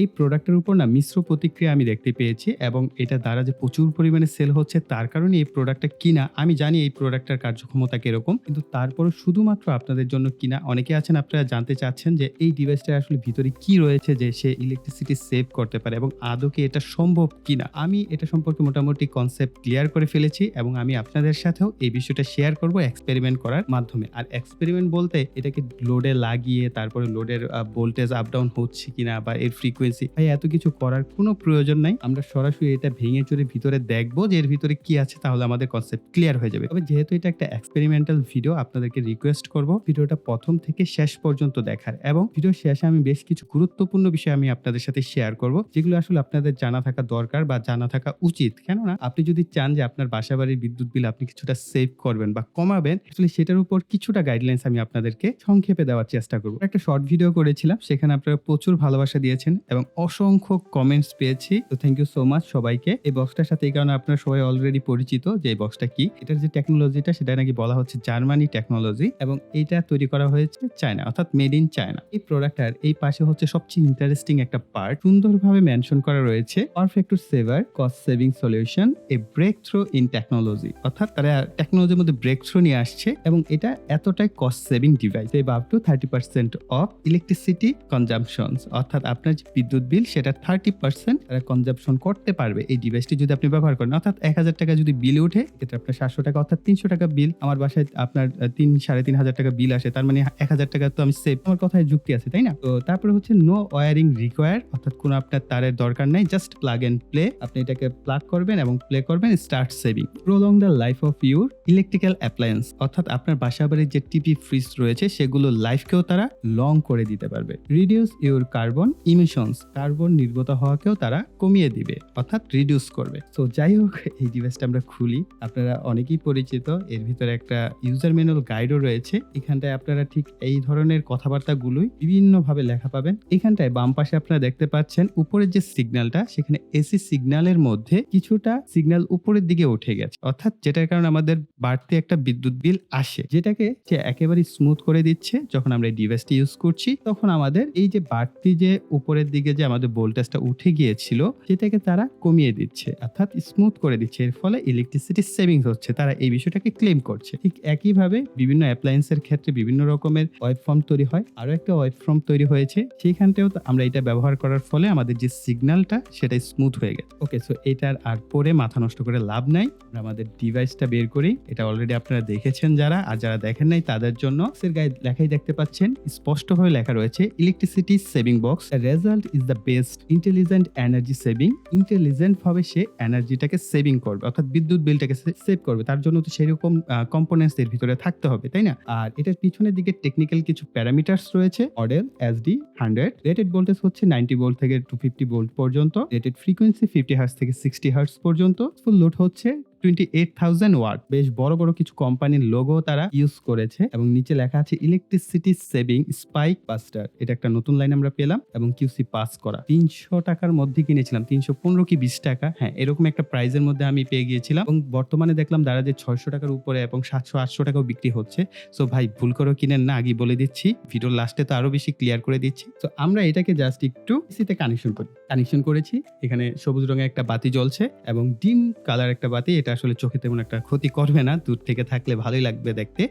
এই প্রোডাক্টের উপর না মিশ্র প্রতিক্রিয়া আমি দেখতে পেয়েছি এবং এটা দ্বারা যে প্রচুর পরিমাণে সেল হচ্ছে তার কারণে এই প্রোডাক্টটা কিনা, আমি জানি এই প্রোডাক্টটার কার্যক্ষমতা কীরকম, কিন্তু তারপরে শুধুমাত্র আপনাদের জন্য কিনা, অনেকে আছেন আপনারা জানতে চাচ্ছেন যে এই ডিভাইসটা আসলে ভিতরে কি রয়েছে যে সে ইলেকট্রিসিটি সেভ করতে পারে এবং আদৌ কি এটা সম্ভব কিনা? আমি এটা সম্পর্কে মোটামুটি কনসেপ্ট ক্লিয়ার করে ফেলেছি এবং আমি আপনাদের সাথেও এই বিষয়টা শেয়ার করব এক্সপেরিমেন্ট করার মাধ্যমে। আর এক্সপেরিমেন্ট বলতে এটাকে লোডে লাগিয়ে তারপরে লোডের ভোল্টেজ আপ ডাউন হচ্ছে কিনা বা এর ফ্রিকোয়েন্সি ভাই, এত কিছু করার কোনো প্রয়োজন নাই। আমরা সরাসরি এটা ভেঙে চুরে ভিতরে দেখব যে এর ভিতরে কি আছে, তাহলে আমাদের কনসেপ্ট ক্লিয়ার হয়ে যাবে। তবে যেহেতু এটা একটা এক্সপেরিমেন্টাল ভিডিও আপনাদেরকে রিকোয়েস্ট করব ভিডিওটা প্রথম থেকে শেষ পর্যন্ত দেখার। এবং ভিডিও শেষে আমি বেশ কিছু গুরুত্বপূর্ণ বিষয় আমি আপনাদের সাথে শেয়ার করব, যেগুলো আসলে আপনাদের জানা থাকা দরকার বা জানা থাকা উচিত। কেননা আপনি যদি চান যে আপনার বাসা বাড়ির বিদ্যুৎ বিল আপনি কিছুটা সেভ করবেন বা কমাবেন, আসলে সেটার উপর কিছুটা গাইডলাইন্স আমি আপনাদেরকে সংক্ষেপে দেওয়ার চেষ্টা করব। একটা শর্ট ভিডিও করেছিলাম, সেখানে আপনারা প্রচুর ভালোবাসা দিয়েছেন এবং অসংখ্য কমেন্টস পেয়েছি। তো থ্যাংক ইউ সো মাচ সবাইকে। এই বক্সটার সাথে এই কারণে আপনারা সবাই অলরেডি পরিচিত যে এই বক্সটা কি। এটার যে টেকনোলজিটা সেটা নাকি বলা হচ্ছে জার্মানি টেকনোলজি এবং এটা তৈরি করা হয়েছে চায়না অর্থাৎ মেড ইন চায়না এই প্রোডাক্টটার এই পাশে হচ্ছে সবচেয়ে ইন্টারেস্টিং একটা পার্ট সুন্দরভাবে মেনশন করা রয়েছে perfect to saver cost saving solution a breakthrough in technology অর্থাৎ তারা টেকনোলজির মধ্যে ব্রেক থ্রু নিয়ে আসছে এবং এটা এতটাই কস্ট সেভিং ডিভাইস এই up to thirty percent of electricity consumption অর্থাৎ আপনার যে বিদ্যুৎ বিল, সেটা থার্টি পার্সেন্ট তারা কনজামশন করতে পারবে। এই ডিভাইসটি যদি আপনি ব্যবহার করেন, অর্থাৎ এক হাজার টাকা যদি বিল ওঠে এক্ষেত্রে আপনার সাতশো টাকা, অর্থাৎ তিনশো টাকা বিল, আমার বাসায় আপনার তিন, সাড়ে তিন হাজার টাকা বিল আসে, তার মানে এক হাজার টাকা তো আমি সেভ আমার কথায় যুক্তি আছে, তাই না? তো তারপরে হচ্ছে নো ওয়ারিং রিকোয়ার অর্থাৎ কোনো আপনার তারের দরকার নেই জাস্ট প্লাগ এন্ড প্লে আপনি এটাকে প্লাগ করবেন এবং প্লে করবেন start saving prolong the life of your electrical appliance অর্থাৎ আপনার বাসা বাড়ির যে টিপি ফ্রিজ রয়েছে, সেগুলো লাইফকেও তারা লং করে দিতে পারবে। Reduce your carbon emissions carbon নির্গত হওয়াকেও তারা কমিয়ে দিবে, অর্থাৎ রিডিউস করবে। তো যাই হোক, এই ডিভাইসটা আমরা খুলি। আপনারা অনেকেই পরিচিত, এর ভিতরে একটা ইউজার ম্যানুয়াল গাইডও রয়েছে। এখানটায় আপনারা ঠিক এই ধরনের কথাবার্তাগুলোই বিভিন্নভাবে লেখা পাবেন। এখানটায় বাম পাশে আপনারা দেখতে পাচ্ছেন, উপরের যে সিগন্যালটা সেখানে এসি সিগন্যালের মধ্যে কিছুটা সিগন্যাল উপরের দিকে উঠে গেছে। অর্থাৎ যেটার কারণে আমাদের বাড়তি একটা বিদ্যুৎ বিল আসে। যেটাকে সে একেবারে স্মুথ করে দিচ্ছে। যখন আমরা এই ডিভাইসটি ইউজ করছি, তখন আমাদের এই যে বাড়তি যে উপরের দিকে যে আমাদের ভোল্টেজটা উঠে গিয়েছিল, সেটাকে তারা কমিয়ে দিচ্ছে, অর্থাৎ স্মুথ করে দিচ্ছে। এর ফলে ইলেকট্রিসিটি সেভিংস হচ্ছে। তারা এই বিষয়টাকে ক্লেম করছে। ঠিক একইভাবে বিভিন্ন অ্যাপ্লায়েন্সের ক্ষেত্রে বিভিন্ন রকমের ওয়েব ফর্ম তৈরি হয়। আরও একটা ওয়েব ফর্ম তৈরি হয়েছে। সেইখানটাও আমরা এটা ব্যবহার করার ফলে আমাদের যে সিগন্যালটা সেটা স্মুথ হয়ে গেছে। ওকে সো এটার আর পরে মাথা নষ্ট করে লাভ নাই। আমরা আমাদের ডিভাইসটা বের করি। এটা অলরেডি আপনারা দেখেছেন যারা। আর যারা দেখেন নাই, তাদের জন্য। এর গায়ে লেখাই দেখতে পাচ্ছেন। স্পষ্টভাবে লেখা রয়েছে electricity saving box result is the best intelligent energy saving intelligent ভাবে সে এনার্জিটাকে সেভিং করবে, অর্থাৎ বিদ্যুৎ বিলটাকে সেভ করবে। তার জন্য তো সেরকম কম্পোনেন্টস এর ভিতরে থাকতে হবে, তাই না? আর এটার পিছনের দিকে টেকনিক্যাল কিছু প্যারামিটার্স রয়েছে model S D hundred rated voltage হচ্ছে নাইনটি ভোল্ট থেকে টু ফিফটি ভোল্ট পর্যন্ত রেটেড ফ্রিকোয়েন্সি ফিফটি হার্স থেকে সিক্সটি হার্স পর্যন্ত। ফুল লোড হচ্ছে টোয়েন্টি এইট থাউজেন্ড ওয়াট বেশ বড় বড় কিছু কোম্পানির লোগো তারা ইউজ করেছে এবং নিচে লেখা আছে ইলেকট্রিসিটি সেভিং স্পাইক পাস্টার এটা একটা নতুন লাইন আমরা পেলাম এবং কিউসি পাস করা। তিনশো টাকার মধ্যে কিনেছিলাম, তিনশো পনেরো কি বিশ টাকা? হ্যাঁ এরকম একটা প্রাইজের মধ্যে আমি পেয়ে গিয়েছিলাম এবং বর্তমানে দেখলাম তারা যে ছয়শো টাকার উপরে এবং সাতশো, আটশো টাকাও বিক্রি হচ্ছে। সো ভাই, ভুল করে কিনেন না আগে বলে দিচ্ছি। ভিডিওর লাস্টে তো আরও বেশি ক্লিয়ার করে দিচ্ছি। তো আমরা এটাকে জাস্ট একটু এসিতে কানেকশন করি। কানেকশন করেছি। এখানে সবুজ রঙের একটা বাতি জ্বলছে এবং ডিম কালার একটা বাতি, এটা আসলে চোখে তেমন একটা ক্ষতি করবে না, দূর থেকে থাকলে ভালোই লাগবে দেখতে।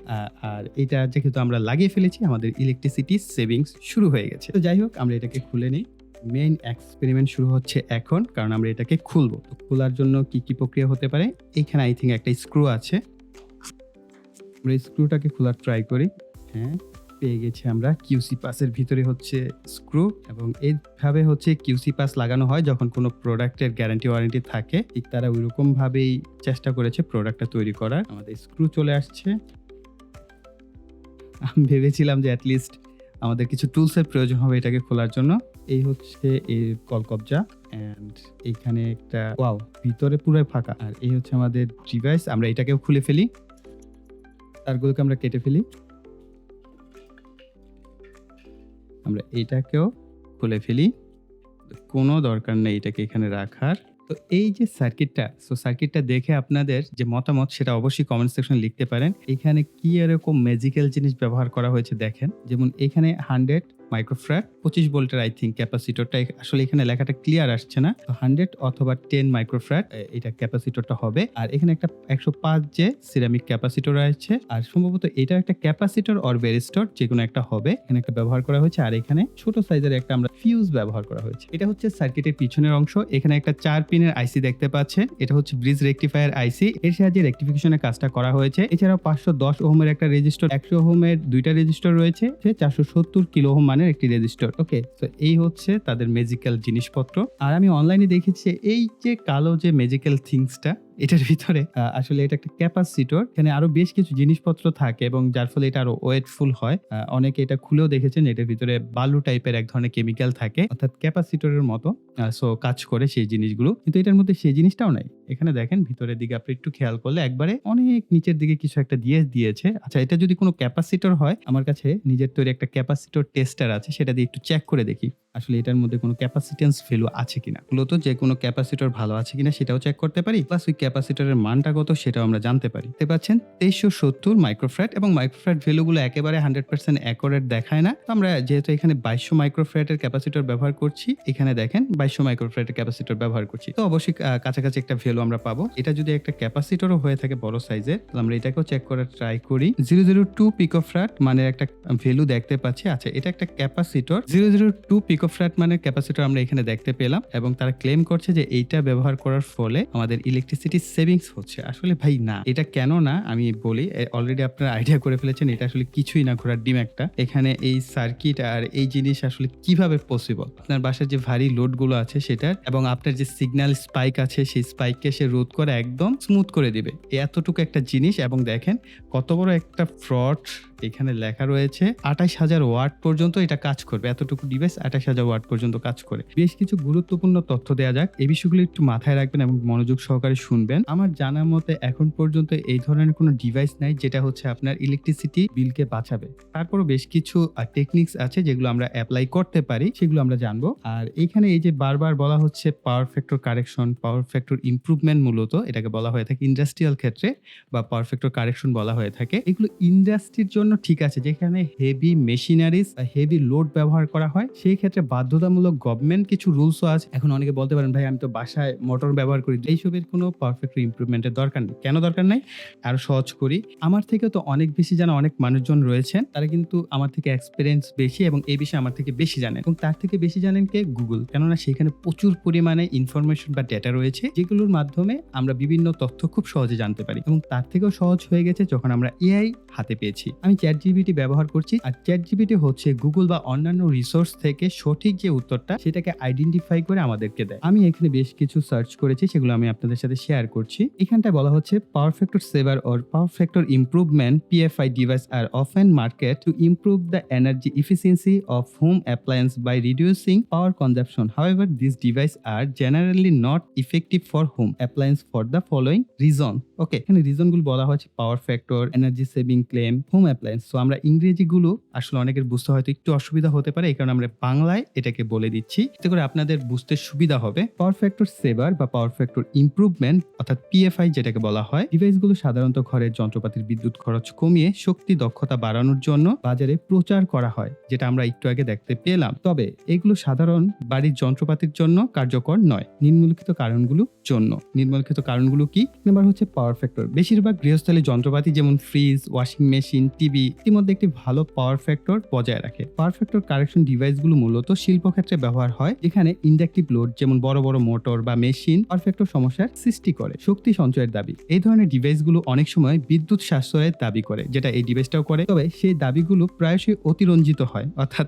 আর এটা যেহেতু আমরা লাগিয়ে ফেলেছি, আমাদের ইলেকট্রিসিটি সেভিংস শুরু হয়ে গেছে। তো যাই হোক, আমরা এটাকে খুলে নিই। মেইন এক্সপেরিমেন্ট শুরু হচ্ছে এখন, কারণ আমরা এটাকে খুলবো। তো খোলার জন্য কি কি প্রক্রিয়া হতে পারে? এখানে আই থিঙ্ক একটা স্ক্রু আছে। আমরা স্ক্রুটাকে খোলার ট্রাই করি। হ্যাঁ। পেয়ে গেছি আমরা। কিউসি পাসের ভিতরে হচ্ছে স্ক্রু এবং এইভাবে হচ্ছে কিউসি পাস লাগানো হয় যখন কোনো প্রোডাক্টের গ্যারান্টি ওয়ারেন্টি থাকে। ঠিক তারা ওইরকম ভাবেই চেষ্টা করেছে প্রোডাক্টটা তৈরি করার। আমাদের স্ক্রু চলে আসছে। আমি ভেবেছিলাম যে অ্যাটলিস্ট আমাদের কিছু টুলসের প্রয়োজন হবে এটাকে খোলার জন্য। এই হচ্ছে এর কলকবজা অ্যান্ড এইখানে একটা ওয়াও ভিতরে পুরো ফাঁকা। আর এই হচ্ছে আমাদের ডিভাইস আমরা এটাকেও খুলে ফেলি। তারগুলোকে আমরা কেটে ফেলি। আমরা এটাকেও খুলে ফেলি। কোনো দরকার নেই এটাকে এখানে রাখার। তো এই যে সার্কিটটা সো সার্কিটটা দেখে আপনাদের যে মতামত সেটা অবশ্যই কমেন্ট সেকশনে লিখতে পারেন। এখানে কি এরকম ম্যাজিক্যাল জিনিস ব্যবহার করা হয়েছে দেখেন। যেমন এখানে হান্ড্রেড মাইক্রোফ্র্যাট পঁচিশ ভোল্টের আই থিঙ্ক ক্যাপাসিটরটা আসলে এখানে লেখাটা ক্লিয়ার আসছে না। তো হান্ড্রেড অথবা টেন মাইক্রোফ্র্যাট এটা ক্যাপাসিটরটা হবে। আর এখানে একটা একশো পাঁচ যে সিরামিক ক্যাপাসিটর আছে। আর সম্ভবত এটা একটা ক্যাপাসিটর অর ভেরিস্টর যে কোনো একটা হবে। এখানে একটা ব্যবহার করা হয়েছে। আর এখানে ছোট সাইজের একটা আমরা ফিউজ ব্যবহার করা হয়েছে। এটা হচ্ছে সার্কিটের পিছনের অংশ। এখানে একটা চার পিনের আইসি দেখতে পাচ্ছেন এটা হচ্ছে ব্রিজ রেকটিফায়ার আইসি এর সাহায্যে রেকটিফিকেশনের কাজটা করা হয়েছে। এছাড়াও পাঁচশো দশ ওহমের একটা রেজিস্টার একশো ওহমের দুইটা রেজিস্টার রয়েছে। চারশো সত্তর কিলো ওহম মানের একটি রেজিস্টার ওকে তো এই হচ্ছে তাদের মেজিক্যাল জিনিসপত্র। আর আমি অনলাইনে দেখেছি এই যে কালো যে ম্যাজিক্যাল থিংসটা এটার ভিতরে আসলে এটা একটা ক্যাপাসিটর। এখানে আরও বেশ কিছু জিনিসপত্র থাকে এবং যার ফলে এটা আরও ওয়েটফুল হয়। অনেকে এটা খুলেও দেখেছেন, এটার ভিতরে বালু টাইপের এক ধরনের কেমিক্যাল থাকে, অর্থাৎ ক্যাপাসিটরের মতো সো কাজ করে সেই জিনিসগুলো। কিন্তু এটার মধ্যে সেই জিনিসটাও নাই। এখানে দেখেন, ভিতরের দিকে আপনি একটু খেয়াল করলে একবারে অনেক নিচের দিকে কিছু একটা দিয়ে দিয়েছে। আচ্ছা এটা যদি কোনো ক্যাপাসিটর হয়, আমার কাছে নিজের তৈরি একটা ক্যাপাসিটর টেস্টার আছে, সেটা দিয়ে একটু চেক করে দেখি, আসলে এটার মধ্যে কোনো ক্যাপাসিটেন্স ভ্যালু আছে কিনা। মূলত যে কোনো ক্যাপাসিটর ভালো আছে কিনা, সেটাও চেক করতে পারি প্লাস ওই ক্যাপাসিটরের মানটা কত সেটাও আমরা জানতে পারি। দেখতে পাচ্ছেন, তেইশশো সত্তর মাইক্রোফ্র্যাট এবং মাইক্রোফ্র্যাট ভ্যালুগুলো একেবারে হান্ড্রেড পার্সেন্ট অ্যাকোরেট দেখায় না। তো আমরা যেহেতু এখানে বাইশশো মাইক্রোফ্র্যাটের ক্যাপাসিটর ব্যবহার করছি, এখানে দেখেন বাইশশো মাইক্রোফ্র্যাটের ক্যাপাসিটর ব্যবহার করছি। তো অবশ্যই কাছাকাছি একটা ভ্যালু আমরা পাবো। এটা যদি একটা ক্যাপাসিটরও হয়ে থাকে বড় সাইজের, তাহলে আমরা এটাকেও চেক করার ট্রাই করি। জিরো জিরো টু পিকোফ্র্যাট মানে একটা ভ্যালু দেখতে পাচ্ছি। আচ্ছা এটা একটা capacitor. Zero zero two picofarad মানে ক্যাপাসিটর আমরা এখানে দেখতে পেলাম এবং তারা ক্লেম করছে যে এইটা ব্যবহার করার ফলে আমাদের ইলেকট্রিসিটি সেভিংস হচ্ছে। আসলে ভাই, না, এটা কেন না, আমি বলি অলরেডি আপনারা আইডিয়া করে ফেলেছেন, এটা আসলে কিছুই না ঘোরার ডিম একটা। এখানে এই সার্কিট আর এই জিনিস আসলে কীভাবে পসিবল আপনার বাসার যে ভারী লোডগুলো আছে সেটার, এবং আপনার যে সিগন্যাল স্পাইক আছে, সেই স্পাইককে সে রোধ করে একদম স্মুথ করে দিবে। এতটুকু একটা জিনিস, এবং দেখেন, কত বড় একটা ফ্রড এখানে লেখা রয়েছে, আঠাশ হাজার ওয়াট পর্যন্ত এটা কাজ করবে, এতটুকু ডিভাইস আঠাশ হাজার ওয়াট পর্যন্ত কাজ করে। বেশ কিছু গুরুত্বপূর্ণ তথ্য দেওয়া যাক, এই বিষয়গুলো একটু মাথায় রাখবেন এবং মনোযোগ সহকারে শুনবেন। আমার জানার মতে এখন পর্যন্ত এই ধরনের কোনো ডিভাইস নাই, যেটা হচ্ছে আপনার ইলেকট্রিসিটি বিলকে বাঁচাবে। তারপরও বেশ কিছু টেকনিক্স আছে যেগুলো আমরা অ্যাপ্লাই করতে পারি, সেগুলো আমরা জানব। আর এখানে এই যে বারবার বলা হচ্ছে power factor correction power factor improvement মূলত, এটাকে বলা হয়ে থাকে ইন্ডাস্ট্রিয়াল ক্ষেত্রে, বা পাওয়ার ফ্যাক্টর কারেকশন বলা হয়ে থাকে। এগুলো ইন্ডাস্ট্রির জন্য ঠিক আছে, যেখানে হেভি মেশিনারিজ হেভি লোড ব্যবহার করা হয়, সেই ক্ষেত্রে বাধ্যতামূলক গভর্নমেন্ট কিছু রুলসও আছে। এখন অনেকে বলতে পারেন, ভাই, আমি তো বাসায় মোটর ব্যবহার করি। এইসবের কোনো পারফেক্ট ইমপ্রুভমেন্টের দরকার নেই। কেন দরকার নাই? আরও সহজ করি। আমার থেকে তো অনেক বেশি জানা অনেক মানুষজন রয়েছেন, তারা কিন্তু আমার থেকে এক্সপিরিয়েন্স বেশি এবং এই বিষয়ে আমার থেকে বেশি জানেন। এবং তার থেকে বেশি জানেন কে? গুগল কেননা সেখানে প্রচুর পরিমাণে ইনফরমেশন বা ডেটা রয়েছে, যেগুলোর মাধ্যমে আমরা বিভিন্ন তথ্য খুব সহজে জানতে পারি। এবং তার থেকেও সহজ হয়ে গেছে যখন আমরা এআই হাতে পেয়েছি। আমি চ্যাট জিবিটি ব্যবহার করছি আর চ্যাট জিবিটি হচ্ছে গুগল বা অন্যান্য রিসোর্স থেকে সঠিক যে উত্তরটা সেটাকে আইডেন্টিফাই করে আমাদেরকে দেয়। আমি এখানে বেশ কিছু সার্চ করেছি সেগুলো আমি আপনাদের সাথে শেয়ার করছি। এখানটায় বলা হচ্ছে power factor saver or power factor improvement PFI device R often market to improve the energy efficiency of home appliance by reducing power consumption. However, these devices are generally not effective for home appliance for the following reason okay এখানে রিজনগুলো বলা হয়েছে power factor energy saving claim home appliance so আমরা ইংরেজিগুলো আসলে অনেকের বুঝতে হয়তো একটু অসুবিধা হতে পারে, এই কারণে আমরা বাংলায় এটাকে বলে দিচ্ছি। এতে করে আপনাদের বুঝতে সুবিধা হবে। পাওয়ার ফ্যাক্টর সেভার বা পাওয়ার ফ্যাক্টর ইমপ্রুভমেন্ট, অর্থাৎ পিএফআই যেটাকে বলা হয়, ডিভাইসগুলো সাধারণত ঘরের যন্ত্রপাতির বিদ্যুৎ খরচ কমিয়ে শক্তি দক্ষতা বাড়ানোর জন্য বাজারে প্রচার করা হয়, যেটা আমরা একটু আগে দেখতে পেলাম। তবে এগুলো সাধারণ বাড়ির যন্ত্রপাতির জন্য কার্যকর নয়, নিম্নলিখিত কারণগুলোর জন্য। নিম্নলিখিত কারণগুলো কি? নাম্বার হচ্ছে পাওয়ার ফ্যাক্টর। বেশিরভাগ গৃহস্থলী যন্ত্রপাতি যেমন ফ্রিজ, ওয়াশিং মেশিন, টিভি ইতিমধ্যে একটি ভালো পাওয়ার ফ্যাক্টর বজায় রাখে। পাওয়ার ফ্যাক্টর কারেকশন ডিভাইসগুলো মূলত শিল্পক্ষেত্রে ব্যবহার হয়, যেখানে ইন্ডাকটিভ লোড যেমন বড় বড় মোটর বা মেশিন পাওয়ার ফ্যাক্টর সমস্যার সৃষ্টি করে, শক্তি সঞ্চয়ের দাবি। এই ধরনের ডিভাইসগুলো অনেক সময় বিদ্যুৎ সাশ্রয়ের দাবি করে, যেটা এই ডিভাইসটাও করে। তবে সেই দাবিগুলো প্রায়শই অতিরঞ্জিত হয়, অর্থাৎ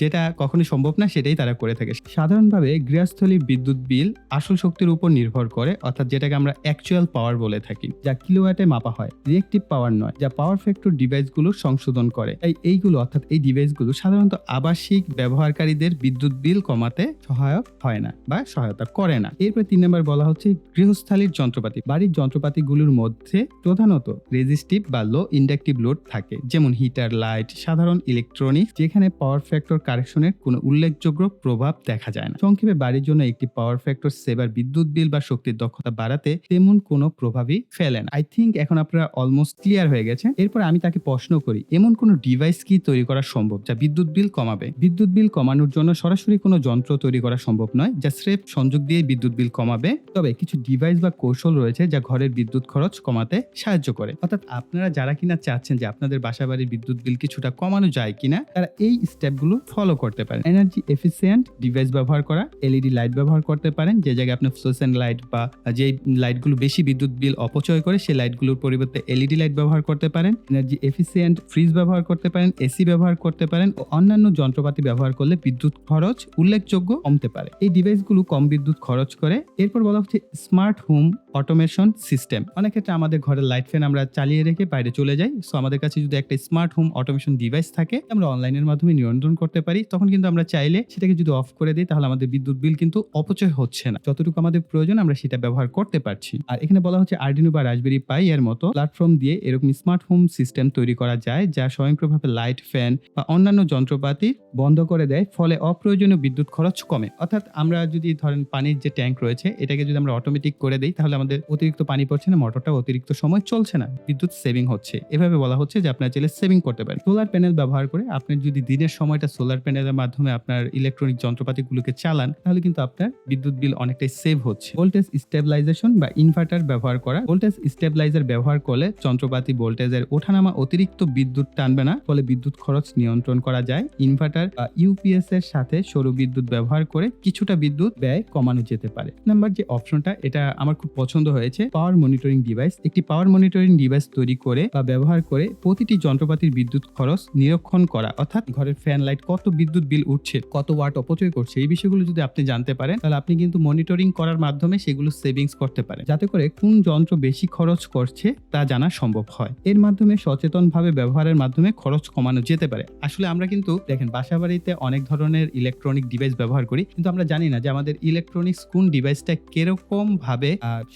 যেটা কখনোই সম্ভব না, সেটাই তারা করে থাকে। সাধারণভাবে গৃহস্থলীর বিদ্যুৎ বিল আসল শক্তির উপর নির্ভর করে, অর্থাৎ যেটাকে আমরা অ্যাকচুয়াল পাওয়ার বলে থাকি, যা কিলোওয়াটে মাপা হয়। রিয়েক্টিভ পাওয়ার নয়, যা পাওয়ার ফ্যাক্টর ডিভাইসগুলো সংশোধন করে। তাই এইগুলো, অর্থাৎ এই ডিভাইসগুলো সাধারণত আবাসিক ব্যবহারকারীদের বিদ্যুৎ বিল কমাতে সহায়ক হয় না বা সহায়তা করে না। এরপরে তিন নম্বর বলা হচ্ছে গৃহস্থালীর যন্ত্রপাতি। বাড়ির যন্ত্রপাতিগুলোর মধ্যে প্রধানত রেজিস্টিভ বা লো ইন্ডাকটিভ লোড থাকে, যেমন হিটার, লাইট, সাধারণ ইলেকট্রনিক্স, যেখানে পাওয়ার ফ্যাক্টর কারেকশনের কোনো উল্লেখযোগ্য প্রভাব দেখা যায় না। সংক্ষেপে, বাড়ির জন্য একটি পাওয়ার ফ্যাক্টর সেবার বিদ্যুৎ বিল বা শক্তির দক্ষতা বাড়াতে তেমন কোনো প্রভাবই ফেলে না। আই থিঙ্ক এখন আপনারা অলমোস্ট ক্লিয়ার হয়ে গেছে এরপর আমি তাকে প্রশ্ন করি, এমন কোনো ডিভাইস কি তৈরি করা সম্ভব যা বিদ্যুৎ বিল কমাবে? বিদ্যুৎ বিল কমানোর জন্য সরাসরি কোনো যন্ত্র তৈরি করা সম্ভব নয় যা স্রেফ সংযোগ দিয়ে বিদ্যুৎ বিল কমাবে। তবে কিছু ডিভাইস বা কৌশল রয়েছে যা ঘরের বিদ্যুৎ খরচ কমাতে সাহায্য করে। অর্থাৎ আপনারা যারা কিনা চাচ্ছেন যে আপনাদের বাসা বাড়ির বিদ্যুৎ বিল কিছুটা কমানো যায় কিনা, তারা এই স্টেপগুলো ফলো করতে পারেন। এনার্জি এফিসিয়েন্ট ডিভাইস ব্যবহার করা এলইডি লাইট ব্যবহার করতে পারেন, যে জায়গায় আপনি ফ্লোসেন্ট লাইট বা যে লাইটগুলো বেশি বিদ্যুৎ বিল অপচয় করে, সেই লাইটগুলোর পরিবর্তে এলইডি লাইট ব্যবহার করতে পারেন। এনার্জি এফিসিয়েন্ট ফ্রিজ ব্যবহার করতে পারেন, এসি ব্যবহার করতে পারেন ও অন্যান্য যন্ত্রপাতি ব্যবহার করলে বিদ্যুৎ খরচ উল্লেখযোগ্য কমতে পারে। এই ডিভাইসগুলো কম বিদ্যুৎ খরচ করে। এরপর বলা হচ্ছে স্মার্ট হোম অটোমেশন সিস্টেম। অনেক ক্ষেত্রে আমাদের ঘরের লাইট ফ্যান আমরা চালিয়ে রেখে বাইরে চলে যাই। সো আমাদের কাছে যদি একটা স্মার্ট হোম অটোমেশন ডিভাইস থাকে, আমরা অনলাইনের মাধ্যমে নিয়ন্ত্রণ করতে পারি। তখন কিন্তু আমরা চাইলে সেটাকে যদি অফ করে দিই, তাহলে আমাদের বিদ্যুৎ বিল কিন্তু অপচয় হচ্ছে না। যতটুকু আমাদের প্রয়োজন, আমরা সেটা ব্যবহার করতে পারছি। আর এখানে বলা হচ্ছে আর্ডিনো বা রাজবেরি পাই এর মতো প্ল্যাটফর্ম দিয়ে এরকম স্মার্ট হোম সিস্টেম তৈরি করা যায়, যা স্বয়ংক্রিয়ভাবে লাইট ফ্যান বা অন্যান্য যন্ত্রপাতি বন্ধ করে দেয়, ফলে অপ্রয়োজনীয় বিদ্যুৎ খরচ কমে। অর্থাৎ আমরা যদি ধরেন পানির যে ট্যাঙ্ক রয়েছে, এটাকে যদি আমরা অটোমেটিক করে দিই, তাহলে আমাদের অতিরিক্ত পানি পড়ছে না মোটরটা অতিরিক্ত সময় চলছে না, বিদ্যুৎ সেভিং হচ্ছে। এভাবে বলা হচ্ছে যে আপনার চাইলে সেভিং করতে পারেন। সোলার প্যানেল ব্যবহার করে আপনি যদি দিনের সময়টা সোলার প্যানেলের মাধ্যমে আপনার ইলেকট্রনিক যন্ত্রপাতিগুলোকে চালান, তাহলে কিন্তু আপনার বিদ্যুৎ বিল অনেকটাই সেভ হচ্ছে। ভোল্টেজ স্টেবিলাইজেশন বা ইনভার্টার ব্যবহার করা ভোল্টেজ স্টেবিলাইজার ব্যবহার করলে যন্ত্রপাতি ভোল্টেজের ওঠানামা অতিরিক্ত বিদ্যুৎ টানবে না, ফলে বিদ্যুৎ খরচ নিয়ন্ত্রণ করা যায়। ইনভার্টার বা ইউপিএস এর সাথে সৌর বিদ্যুৎ ব্যবহার করে কিছুটা বিদ্যুৎ ব্যয় কমানো যেতে পারে। নাম্বার যে অপশনটা এটা আমার খুব পছন্দ হয়েছে পাওয়ার মনিটরিং ডিভাইস একটি পাওয়ার মনিটরিং ডিভাইস তৈরি করে বা ব্যবহার করে প্রতিটি যন্ত্রপাতির বিদ্যুৎ খরচ নিরীক্ষণ করা। অর্থাৎ ঘরের ফ্যান লাইট কত বিদ্যুৎ বিল উঠছে, কত ওয়াট অপচয় করছে, এই বিষয়গুলো যদি আপনি জানতে পারেন, তাহলে আপনি কিন্তু মনিটরিং করার মাধ্যমে সেগুলো সেভিংস করতে পারেন। যাতে করে কোন যন্ত্র বেশি খরচ করছে, তা জানা সম্ভব হয়। এর মাধ্যমে সচেতনভাবে ব্যবহারের মাধ্যমে খরচ কমানো যেতে পারে। আসলে আমরা কিন্তু, দেখেন বাসা বাড়িতে অনেক ধরনের ইলেকট্রনিক ডিভাইস ব্যবহার করি, কিন্তু আমরা জানি না যে আমাদের ইলেকট্রনিক্স কোন ডিভাইসটা কীরকম ভাবে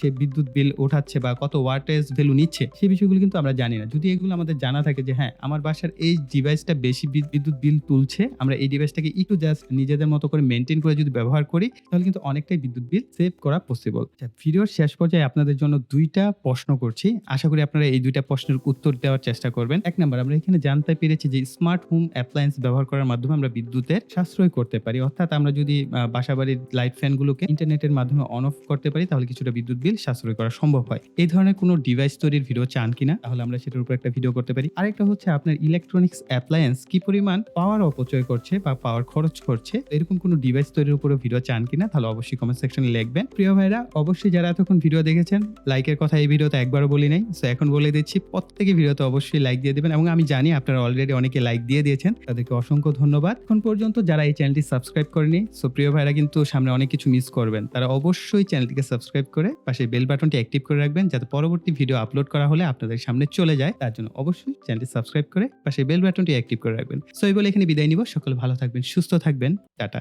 সে বিদ্যুৎ বিল ওঠাচ্ছে বা কত ওয়াটেজ ভ্যালু নিচ্ছে, সেই বিষয়গুলো কিন্তু আমরা জানি না। যদি এগুলো আমাদের জানা থাকে যে হ্যাঁ আমার বাসার এই ডিভাইসটা বেশি বিদ্যুৎ বিল তুলছে, আমরা এই ডিভাইসটাকে একটু জাস্ট নিজেদের মতো করে মেনটেন করে যদি ব্যবহার করি, তাহলে কিন্তু অনেকটাই বিদ্যুৎ বিল সেভ করা পসিবল ভিডিওর শেষ পর্যায়ে আপনাদের জন্য দুইটা প্রশ্ন করছি। আশা করি আপনারা এই দুইটা প্রশ্নের উত্তর দেওয়ার চেষ্টা করবেন। এক নম্বর, আমরা এখানে জানতে পেরেছি যে স্মার্ট হোম অ্যাপ্লায়েন্স ব্যবহার করার মাধ্যমে আমরা বিদ্যুতের সাশ্রয় করতে পারি। অর্থাৎ আমরা যদি বাসাবাড়ির লাইট ফ্যানগুলোকে ইন্টারনেটের মাধ্যমে অন অফ করতে পারি, তাহলে কিছুটা বিদ্যুৎ বিল সাশ্রয় করা সম্ভব হয়। এই ধরনের কোনো ডিভাইস তৈরির ভিডিও চান কিনা? তাহলে আমরা সেটার উপর একটা ভিডিও করতে পারি। আরেকটা হচ্ছে আপনার ইলেকট্রনিক্স অ্যাপ্লায়েন্স কি পরিমাণ পাওয়ার অপচয় করছে বা পাওয়ার খরচ করছে? এরকম কোনো ডিভাইস তৈরির উপরে ভিডিও চান কিনা? তাহলে অবশ্যই কমেন্ট সেকশনে লিখবেন। প্রিয় ভাইরা, অবশ্যই যারা এতক্ষণ ভিডিও দেখেছেন লাইকের কথা এই ভিডিওতে একবারও বলি নাই। সো এখন বলে দিচ্ছি, প্রত্যেকে ভিডিওতে অবশ্যই লাইক দিয়ে দেবেন এবং আমি জানি আপনারা অলরেডি অনেকে লাইক দিয়ে দিয়েছেন। তাদেরকে অসংখ্য ধন্যবাদ। এখন পর্যন্ত যারা এই চ্যানেলটি সাবস্ক্রাইব করেনি সো প্রিয় ভাইরা কিন্তু সামনে অনেক কিছু মিস করবেন। তারা অবশ্যই চ্যানেলটিকে সাবস্ক্রাইব করে পাশে বেল বাটনটি অ্যাক্টিভ করে রাখবেন যাতে পরবর্তী ভিডিও আপলোড করা হলে আপনাদের সামনে চলে যায়। তার জন্য অবশ্যই চ্যানেলটি সাবস্ক্রাইব করে পাশে বেল বাটনটি অ্যাক্টিভ করে রাখবেন। সো এই বলে এখানে বিদায় নিব। সকলে ভালো থাকবেন, সুস্থ থাকবেন। টাটা।